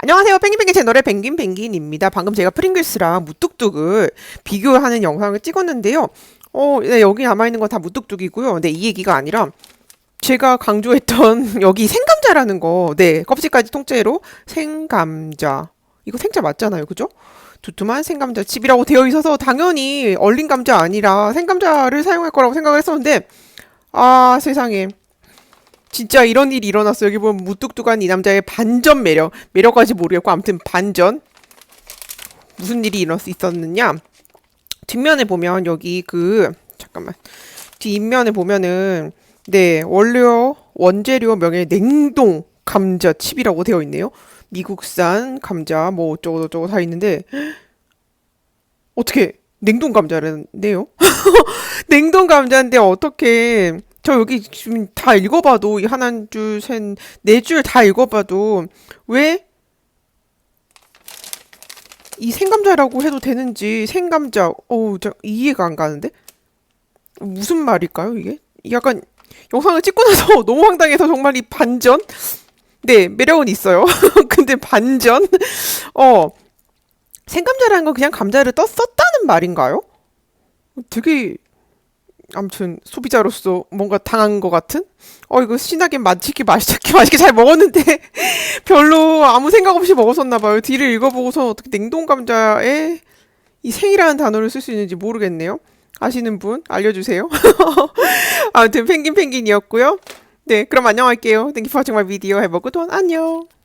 안녕하세요. 펭귄펭귄 채널의 펭귄펭귄입니다. 방금 제가 프링글스랑 무뚝뚝을 비교하는 영상을 찍었는데요. 어, 네, 여기 남아있는 건 다 무뚝뚝이고요. 근데 이 얘기가 아니라 제가 강조했던 여기 생감자라는 거, 네, 껍질까지 통째로 생감자. 이거 생자 맞잖아요. 그죠? 두툼한 생감자 칩이라고 되어 있어서 당연히 얼린 감자 아니라 생감자를 사용할 거라고 생각을 했었는데, 아, 세상에. 진짜 이런 일이 일어났어요. 여기 보면 무뚝뚝한 이 남자의 반전 매력. 매력까지 모르겠고, 아무튼 반전. 무슨 일이 일어났 있었느냐. 뒷면에 보면 여기 그, 잠깐만. 뒷면에 보면은, 네, 원료, 원재료 명예 냉동 감자 칩이라고 되어 있네요. 미국산 감자, 뭐 어쩌고저쩌고 다 있는데, 어떻게, 냉동 감자라네요? 냉동 감자인데 어떻게, 저 여기 지금 다 읽어봐도, 이 하나, 둘, 셋, 네 줄 다 읽어봐도, 왜 이 생감자라고 해도 되는지, 생감자, 어우, 저 이해가 안 가는데? 무슨 말일까요, 이게? 약간, 영상을 찍고 나서 너무 황당해서 정말 이 반전? 네, 매력은 있어요. 근데 반전? 어, 생감자라는 건 그냥 감자를 떴, 썼다는 말인가요? 되게, 아무튼, 소비자로서 뭔가 당한 것 같은? 어, 이거 신나게 맛있게, 맛있게, 맛있게 잘 먹었는데, 별로 아무 생각 없이 먹었었나 봐요. 뒤를 읽어보고서 어떻게 냉동 감자에 이 생이라는 단어를 쓸 수 있는지 모르겠네요. 아시는 분 알려주세요. 아무튼 펭귄 펭귄이었고요. 네, 그럼 안녕할게요. Thank you for watching my video. Have a good one. 안녕.